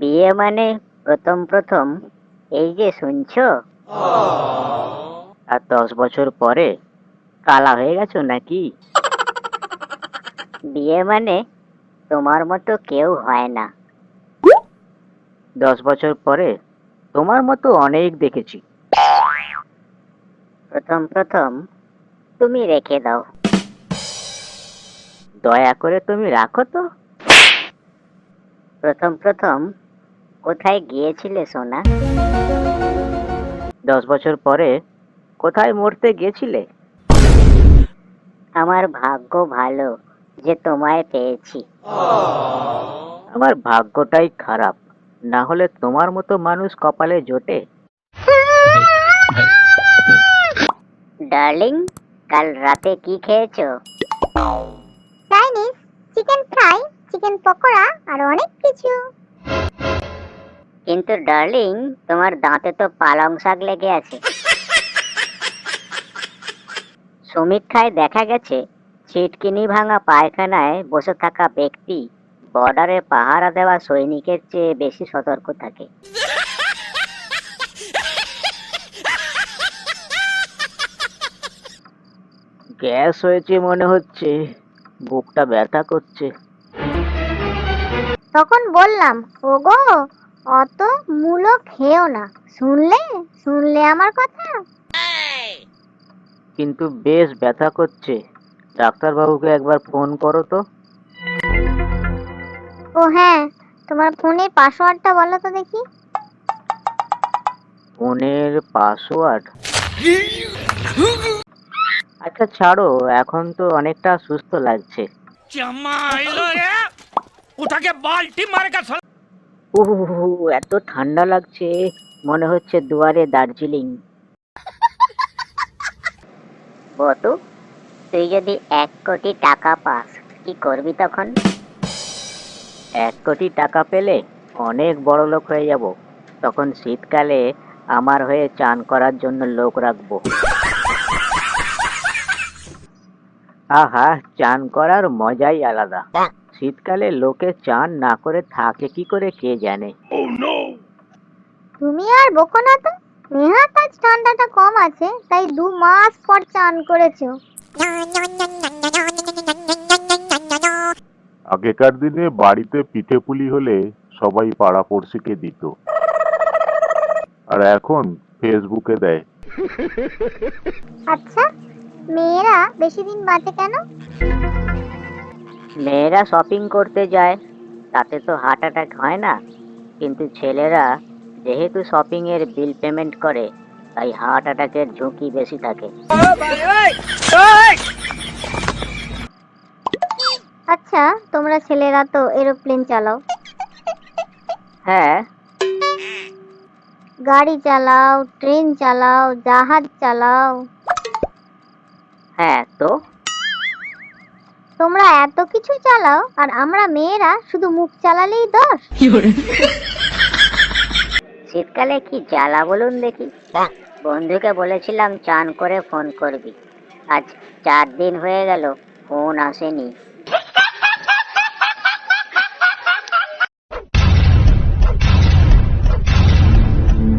বিয়ে মানে প্রথম প্রথম এই যে শুনছো? আর দশ বছর পরে কালা হয়ে গেছো নাকি? বিয়ে মানে তোমার মতো কেউ হয় না। দশ বছর পরে তোমার মতো অনেক দেখেছি। প্রথম প্রথম তুমি রেখে দাও। দয়া করে তুমি রাখো তো। প্রথম প্রথম কোথায় গিয়েছিলে, সোনা? দশ বছর পরে কোথায় মরতে গেছিলে? আমার ভাগ্য ভালো যে তোমায় পেয়েছি। আমার ভাগ্যটাই খারাপ, না হলে তোমার মতো মানুষ কপালে জোটে। ডার্লিং, কাল রাতে কি খেয়েছো? Chinese chicken fry, chicken pakora, আর অনেক কিছু। কিন্তু ডার্লিং তোমার দাঁতে তো পালং শাক লেগে আছে। সমীক্ষায় দেখা গেছে ছিটকিনি ভাঙা পায়খানায় বসে থাকা ব্যক্তি বর্ডারে পাহারা দেওয়া সৈনিকের চেয়ে বেশি সতর্ক থাকে। গ্যাস হয়েছে মনে হচ্ছে বুকটা ব্যথা করছে। তখন বললাম ওগো অত মূলো খেও না। শুনলে? শুনলে আমার কথা? কিন্তু বেশ ব্যথা করছে। ডাক্তারবাবুকে একবার ফোন করো তো। ও হ্যাঁ তোমার ফোনের পাসওয়ার্ডটা বলো তো দেখি। ফোনের পাসওয়ার্ড? আচ্ছা ছাড়ো এখন তো অনেকটা সুস্থ লাগছে। চমাইলো রে উঠাকে বালতি মারেগা সালা এত ঠান্ডা লাগছে, মনে হচ্ছে দুয়ারে দার্জিলিং। বটু তুই যদি এক কোটি টাকা পাস, কি করবি তখন? এক কোটি টাকা পেলে অনেক বড় লোক হয়ে যাব। তখন শীতকালে আমার হয়ে চান করার জন্য লোক রাখব। আহা, চান করার মজাই আলাদা। শীতকালে লোকে চান না করে থাকে কি করে কে জানে? তুমি আর বকো না তো। নেহাত আজ ঠান্ডাটা কম আছে তাই দু মাস পর চান করেছ। আগেকার দিনে বাড়িতে পিঠে পুলি হলে সবাই পাড়া পড়শিকে দিত। আর এখন ফেসবুকে দেয়। আচ্ছা মেয়েরা বেশি দিন বাঁচে কেন? মেয়েরা শপিং করতে যায় তাতে তো হার্ট অ্যাটাক হয় না। কিন্তু ছেলেরা যেহেতু শপিং এর বিল পেমেন্ট করে তাই হার্ট অ্যাটাকের ঝুঁকি বেশি থাকে। আচ্ছা তোমরা ছেলেরা তো এরোপ্লেন চালাও। হ্যাঁ। গাড়ি চালাও ট্রেন চালাও জাহাজ চালাও। হ্যাঁ তো? তোমরা এত কিছু চালাও আর আমরা মেয়েরা শুধু মুখ চালালেই দোষ? শীতকালে কি জ্বালা বলুন দেখি? বন্ধুকে বলেছিলাম চান করে ফোন করবি। আজ চার দিন হয়ে গেল ফোন আসেনি।